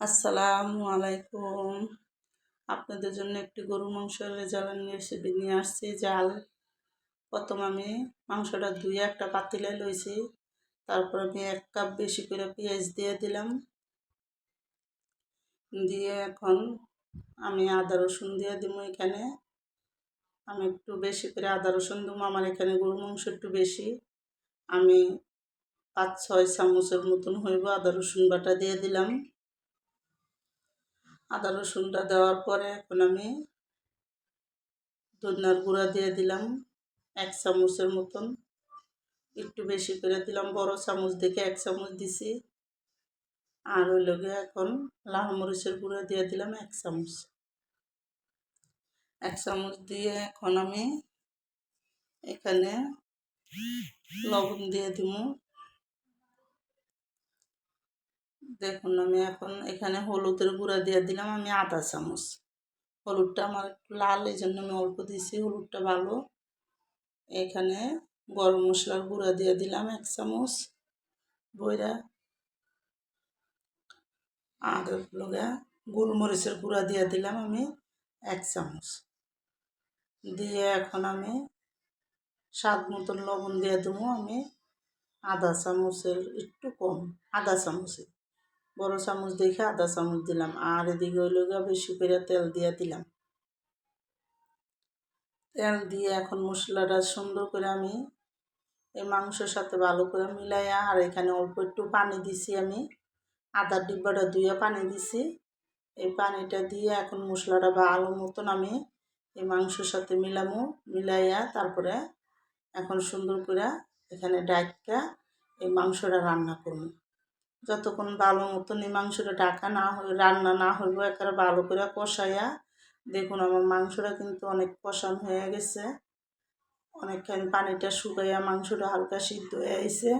আসসালামু আলাইকুম। আপনাদের জন্য একটি গরু মাংসের রেজাল্ট রেসিপি নিয়ে আসছি। জাল। প্রথম আমি মাংসটা ধুয়ে একটা পাতিলে লইছি। তারপর আমি এক কাপ বেশি করে পেঁয়াজ দিয়ে দিলাম। দিয়ে এখন আমি আদা রসুন দিয়ে দিব এখানে। আমি একটু বেশি করে আদা রসুন দেবো, আমার এখানে গরু মাংস একটু বেশি। আমি পাঁচ ছয় চামচের মতন হইব আদা রসুন বাটা দিয়ে দিলাম। আদা রসুনটা দেওয়ার পরে এখন আমি ধনিয়ার গুঁড়া দিয়ে দিলাম, এক চামচের মতন। একটু বেশি করে দিলাম, বড় চামচ দেখে এক চামচ দিছি। আর ওই লগে এখন লাল মরিচের গুঁড়া দিয়ে দিলাম এক চামচ। এক চামচ দিয়ে এখন আমি এখানে লবণ দিয়ে দিব। দেখুন, আমি এখন এখানে হলুদের গুঁড়া দিয়ে দিলাম, আমি আধা চামচ। হলুদটা আমার একটু লাল এই জন্য আমি অল্প দিছি হলুদটা ভালো। এখানে গরম মশলার গুঁড়া দিয়ে দিলাম এক চামচ। বইরা আর লগা গোলমরিচের গুঁড়া দিয়ে দিলাম আমি এক চামচ। দিয়ে এখন আমি স্বাদ মতন লবণ দিয়ে দেবো আমি আধা চামচের, একটু কম, আধা চামচের। বড় চামচ দেখে আধা চামচ দিলাম, আর এদিকে ওই লোক বেশি করে তেল দিয়ে দিলাম। তেল দিয়ে এখন মশলাটা সুন্দর করে আমি এই মাংসের সাথে ভালো করে মিলাইয়া, আর এখানে অল্প একটু পানি দিছি আমি আদার ডিব্বাটা ধুয়ে পানি দিছি। এই পানিটা দিয়ে এখন মশলাটা ভালো মতন আমি এই মাংসের সাথে মিলামো, মিলাইয়া তারপরে এখন সুন্দর করে এখানে ডাইকা এই মাংসটা রান্না করব। যতক্ষণ ভালো এই মাংসটা ঢাকা না রান্না না হইব, একেবারে ভালো করে কষাইয়া দেখুন আমার মাংসটা কিন্তু অনেক কষান হয়ে গেছে। অনেকখানি পানিটা শুকাইয়া মাংসটা হালকা সিদ্ধ হয়ে আইছে।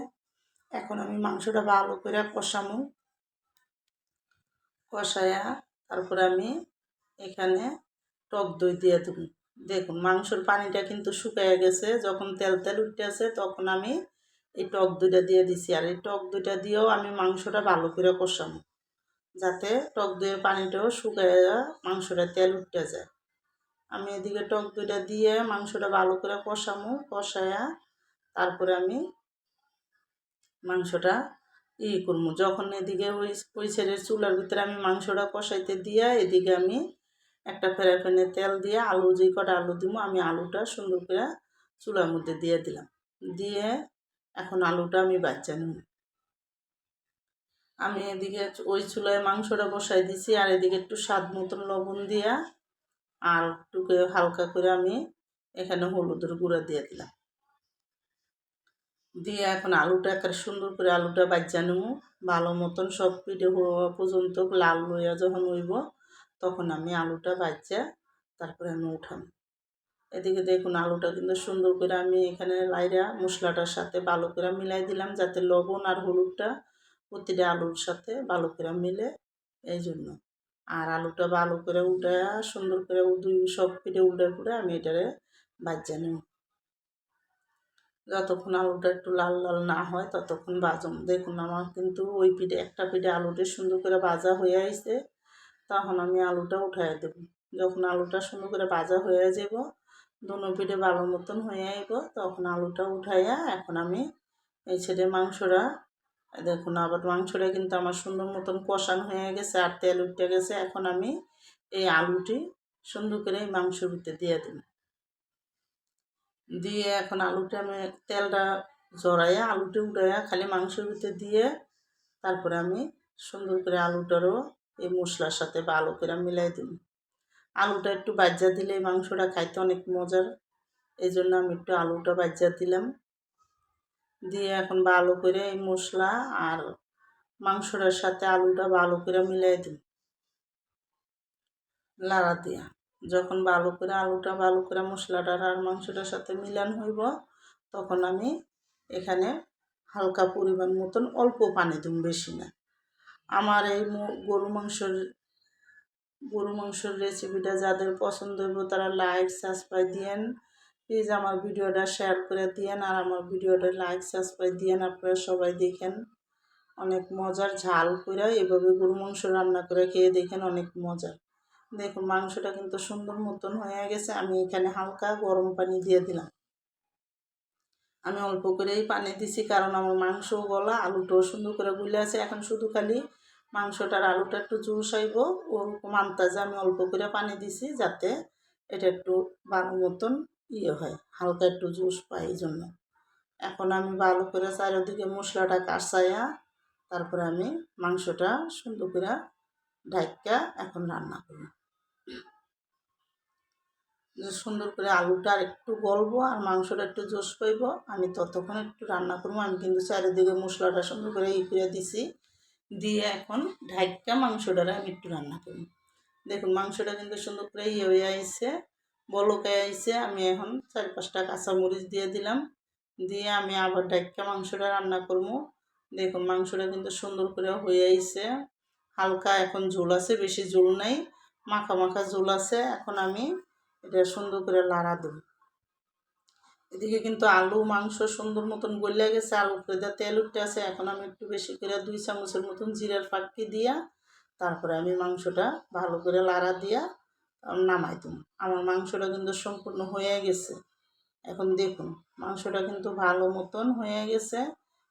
এখন আমি মাংসটা ভালো করে কষামু। কষাইয়া তারপরে আমি এখানে টক দই দিয়ে দেবো। দেখুন মাংসর পানিটা কিন্তু শুকাইয়া গেছে, যখন তেল তেল উঠতেছে তখন আমি এই টক দুইটা দিয়ে দিছি। আর এই টক দুইটা দিয়েও আমি মাংসটা ভালো করে কষাবো, যাতে টক দইয়ের পানিটাও শুকাইয়া মাংসটা তেল উঠতে যায়। আমি এদিকে টক দুইটা দিয়ে মাংসটা ভালো করে কষামো কষায়া তারপরে আমি মাংসটা ই করব। যখন এদিকে ওই ওই সাইডের চুলার ভিতরে আমি মাংসটা কষাইতে দিয়ে এদিকে আমি একটা ফেরা ফেনে তেল দিয়ে আলু যে কটা আলু দিব আমি আলুটা সুন্দর করে চুলার মধ্যে দিয়ে দিলাম। দিয়ে এখন আলুটা আমি বাচ্চা নিব আমি এদিকে ওই চুলায় মাংসটা বসাই দিছি আর এদিকে একটু স্বাদ মতন লবণ দিয়া আর একটু হালকা করে আমি এখানে হলুদের গুঁড়া দিয়ে দিলাম। দিয়ে এখন আলুটা একটা সুন্দর করে আলুটা বাচ্চা নেব ভালো মতন সব পিঠে হওয়া পর্যন্ত লাল হইয়া যখন হইব, তখন আমি আলুটা বাচ্চা তারপরে আমি উঠাম এদিকে দেখুন আলুটা কিন্তু সুন্দর করে আমি এখানে লাইরা মশলাটার সাথে ভালো করে মিলাই দিলাম যাতে লবণ আর হলুদটা প্রতিটা আলুর সাথে ভালো করে মিলে এই জন্য। আর আলুটা ভালো করে উঠে সুন্দর করে দুই সব পিঠে উল্টে পুড়ে আমি এটারে বাজ্যা নেব। যতক্ষণ আলুটা একটু লাল লাল না হয় ততক্ষণ বাজম দেখুন আমার কিন্তু ওই পিঠে একটা পিঠে আলুটা সুন্দর করে ভাজা হয়ে আসছে তখন আমি আলুটা উঠাই দেব। যখন আলুটা সুন্দর করে ভাজা হয়ে যাব দুনো পিঠে ভালো মতন হয়ে আইব। তখন আলুটা উঠাইয়া এখন আমি এই ছেড়ে মাংসটা, দেখুন আবার মাংসটা কিন্তু আমার সুন্দর মতন কষান হয়ে গেছে আর তেল উঠে গেছে। এখন আমি এই আলুটি সুন্দর করে এই মাংসের ভিতরে দিয়ে দিই দিয়ে এখন আলুটা আমি তেলটা জড়াইয়া, আলুটা উঠাইয়া খালি মাংসের ভিতরে দিয়ে তারপরে আমি সুন্দর করে আলুটারও এই মশলার সাথে ভালো করে মিলাই দিই আলুটা একটু বাজ্যা দিলে মাংসটা খাইতে অনেক মজার। এই জন্য আমি একটু আলুটা বাজ্যা দিলাম। দিয়ে এখন ভালো করে এই মশলা আর মাংসটার সাথে আলুটা ভালো করে মিলাই দিই। লাড়া দিয়া। যখন ভালো করে আলুটা ভালো করে মশলাটার আর মাংসটার সাথে মিলান হইব, তখন আমি এখানে হালকা পরিমাণ মতন অল্প পানি দিম বেশি না। আমার এই গরু মাংসর গরু মাংসের রেসিপিটা যাদের পছন্দ হইব তারা লাইক সাবস্ক্রাইব দিয়েন। প্লিজ আমার ভিডিওটা শেয়ার করে দিয়েন আর আমার ভিডিওটা লাইক সাবস্ক্রাইব দিয়েন, আপনারা সবাই দেখেন। অনেক মজার ঝাল করে এভাবে গরু মাংস রান্না করে খেয়ে দেখেন, অনেক মজার দেখুন, মাংসটা কিন্তু সুন্দর মতন হয়ে গেছে। আমি এখানে হালকা গরম পানি দিয়ে দিলাম। আমি অল্প করেই পানি দিছি, কারণ আমার মাংস গলা, আলুটাও সুন্দর করে গুলে আছে। এখন শুধু খালি মাংসটার আলুটা একটু জুস আইব ওরকম আন্তাজে আমি অল্প করে পানি দিছি যাতে এটা একটু ভালো মতন ইয়ে হয়, হালকা একটু জুস পাই এই জন্য। এখন আমি ভালো করে চারিদিকে মশলাটা কাঁচাইয়া তারপরে আমি মাংসটা সুন্দর করে ঢাকা এখন রান্না করব। সুন্দর করে আলুটা আর একটু গলবো আর মাংসটা একটু জোশ পাইব। আমি ততক্ষণ একটু রান্না করব। আমি কিন্তু চারিদিকে মশলাটা সুন্দর করে ই করে দিছি। দিয়ে এখন ঢাকা মাংসটারে আমি একটু রান্না করি দেখুন, মাংসটা কিন্তু সুন্দর করে ইয়ে হয়ে আইসে বলকে আইসে আমি এখন চার পাঁচটা কাঁচামরিচ দিয়ে দিলাম। দিয়ে আমি আবার ঢাকা মাংসটা রান্না করব। দেখুন, মাংসটা কিন্তু সুন্দর করে হয়ে আইসে হালকা এখন ঝোল আছে, বেশি ঝোল নাই, মাখা মাখা ঝোল আছে। এখন আমি এটা সুন্দর করে লাড়া দেব। এদিকে কিন্তু আলু, মাংস সুন্দর মতন গলিয়া গেছে আর উপরে যা তেল উঠতে আছে, এখন আমি একটু বেশি করে দুই চামচের মতন জিরার ফাঁকি দিয়া তারপরে আমি মাংসটা ভালো করে লাড়া দিয়া নামাই দেব আমার মাংসটা কিন্তু সম্পূর্ণ হয়ে গেছে। এখন দেখুন, মাংসটা কিন্তু ভালো মতন হয়ে গেছে।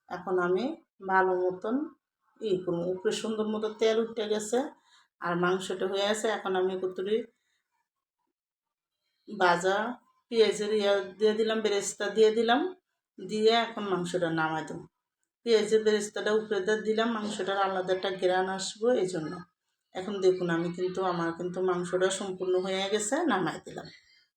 এখন আমি ভালো মতন ই করুন উপরে সুন্দর মতো তেল উঠে গেছে আর মাংসটা হয়ে আছে। এখন আমি কুতুরি ভাজা পেঁয়াজের ইয়া দিয়ে দিলাম বেরেস্তা দিয়ে দিলাম, দিয়ে এখন মাংসটা নামাই দেবো পেঁয়াজের বেরেস্তাটা উপরে দিলাম, মাংসটার আলাদা একটা গ্রান আসব এই জন্য। এখন দেখুন, আমি কিন্তু, আমার কিন্তু মাংসটা সম্পূর্ণ হয়ে গেছে, নামাই দিলাম।